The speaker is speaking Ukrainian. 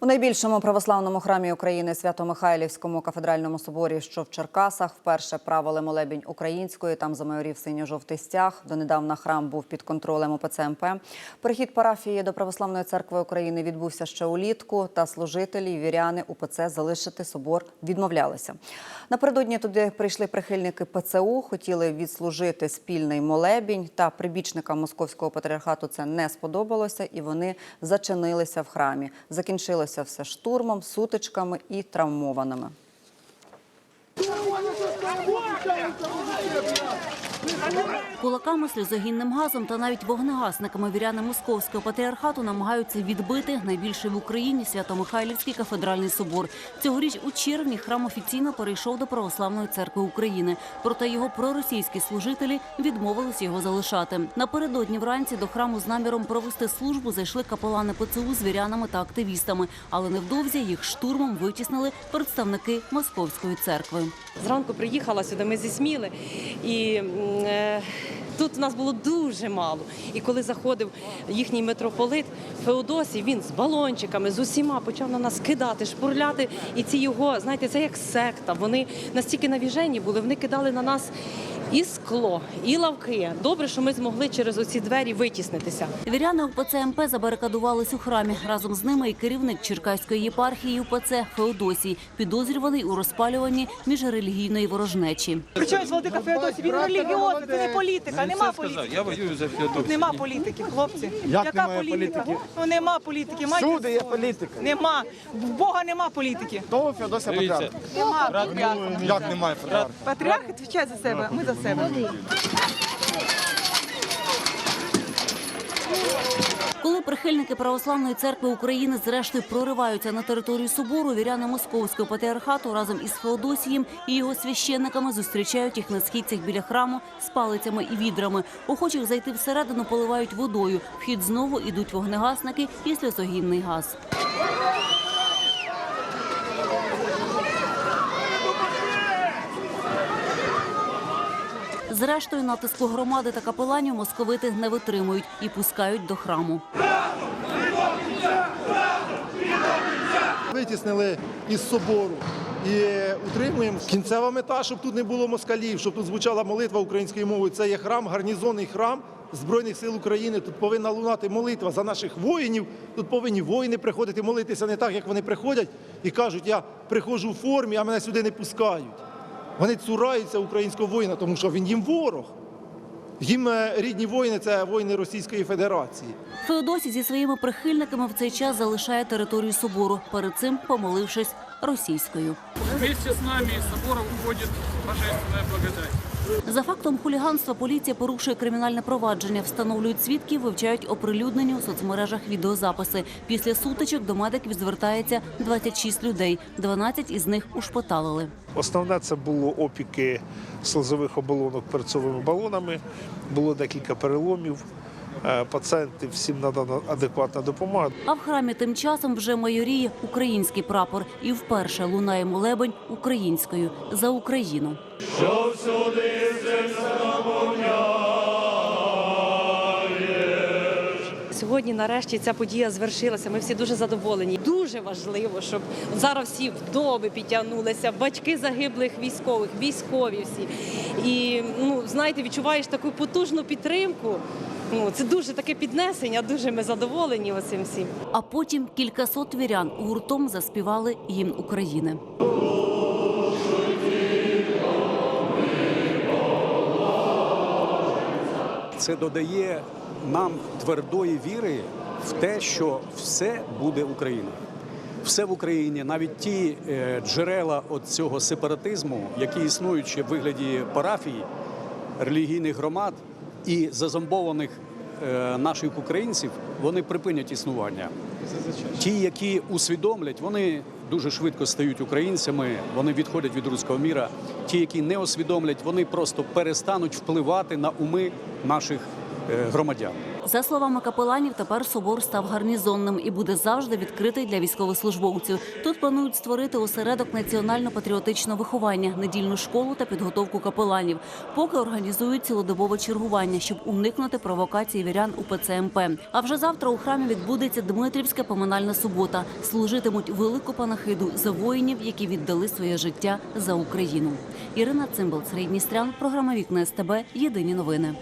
У найбільшому православному храмі України Свято-Михайлівському кафедральному соборі, що в Черкасах, вперше правили молебінь українською. Там замайорів синьо-жовтий стяг. Донедавна храм був під контролем УПЦ МП. Перехід парафії до Православної церкви України відбувся ще улітку. Та служителі і віряни УПЦ залишити собор відмовлялися. Напередодні туди прийшли прихильники ПЦУ, хотіли відслужити спільний молебінь. Та прибічникам московського патріархату це не сподобалося, і вони зачинилися в храмі. Закінчилося все штурмом, сутичками і травмованими. Кулаками, сльозогінним газом та навіть вогнегасниками віряни московського патріархату намагаються відбити найбільший в Україні Свято-Михайлівський кафедральний собор. Цьогоріч у червні храм офіційно перейшов до Православної церкви України. Проте його проросійські служителі відмовились його залишати. Напередодні вранці до храму з наміром провести службу зайшли капелани ПЦУ з вірянами та активістами, але невдовзі їх штурмом витіснили представники московської церкви. Зранку приїхала сюди, ми зі Сміли, і тут нас було дуже мало. І коли заходив їхній митрополит Феодосій, він з балончиками, з усіма почав на нас кидати, шпурляти. І ці його, знаєте, це як секта. Вони настільки навіжені були, вони кидали на нас і скло, і лавки. Добре, що ми змогли через оці двері витіснитися. Віряни УПЦ МП забарикадувались у храмі. Разом з ними і керівник Черкаської єпархії УПЦ Феодосій, підозрюваний у розпалюванні міжрелігійної ворожнечі. Причому Владика Феодосій, він релігіозний, це не політика, нема політики. Я воюю за Тут Феодосію. нема політики, хлопці. Як Яка немає політика? політики? Ну нема політики. Всюди є політика. Нема. В Бога нема політики. Того Феодосія. Патріарха. Нема патріарха. Як немає патріарха? Патріарх відповідає за себе, ми за себе. Коли прихильники православної церкви України зрештою прориваються на територію собору, віряни московського патріархату разом із Феодосієм і його священниками зустрічають їх на східцях біля храму з палицями і відрами. Охочих зайти всередину поливають водою. Вхід знову ідуть вогнегасники і сльозогінний газ. Зрештою, натиску громади та капеланів московити не витримують і пускають до храму. Витіснили із собору і утримуємо. Кінцева мета, щоб тут не було москалів, щоб тут звучала молитва українською мовою. Це є храм, гарнізонний храм Збройних сил України. Тут повинна лунати молитва за наших воїнів. Тут повинні воїни приходити молитися не так, як вони приходять і кажуть, я приходжу в формі, а мене сюди не пускають. Вони цураються українського воїна, тому що він їм ворог. Їм е, рідні воїни це воїни Російської Федерації. Феодосій зі своїми прихильниками в цей час залишає територію собору, перед цим помолившись російською. Вместе з нами собором собора уходит божественная благодать. За фактом хуліганства поліція порушує кримінальне провадження, встановлюють свідків, вивчають оприлюднені у соцмережах відеозаписи. Після сутичок до медиків звертається 26 людей. 12 із них ушпиталили. Основне це було опіки слезових оболонок перцовими балонами. Було декілька переломів. Е, Пацієнти всім надана адекватна допомога. А в храмі тим часом вже майоріє український прапор, і вперше лунає молебень українською за Україну. Сьогодні, нарешті, ця подія звершилася. Ми всі дуже задоволені. Дуже важливо, щоб зараз всі вдови підтягнулися, батьки загиблих військових, військові всі. І ну, знаєте, відчуваєш таку потужну підтримку. Ну, це дуже таке піднесення. Дуже ми задоволені оцим всім. А потім кількасот вірян гуртом заспівали гімн України. Це додає нам твердої віри в те, що все буде Україна. Все в Україні, навіть ті е, джерела от цього сепаратизму, які існують ще в вигляді парафій, релігійних громад і зазомбованих е, наших українців, вони припинять існування. Ті, які усвідомлять, вони дуже швидко стають українцями, вони відходять від руського міра. Ті, які не усвідомлять, вони просто перестануть впливати на уми наших е, громадян. За словами капеланів, тепер собор став гарнізонним і буде завжди відкритий для військовослужбовців. Тут планують створити осередок національно-патріотичного виховання, недільну школу та підготовку капеланів. Поки організують цілодобове чергування, щоб уникнути провокацій вірян у ПЦМП. А вже завтра у храмі відбудеться Дмитрівська поминальна субота. Служитимуть велику панахиду за воїнів, які віддали своє життя за Україну. Ірина Цимбал, Сергій програма Вікна СТБ. Єдині новини.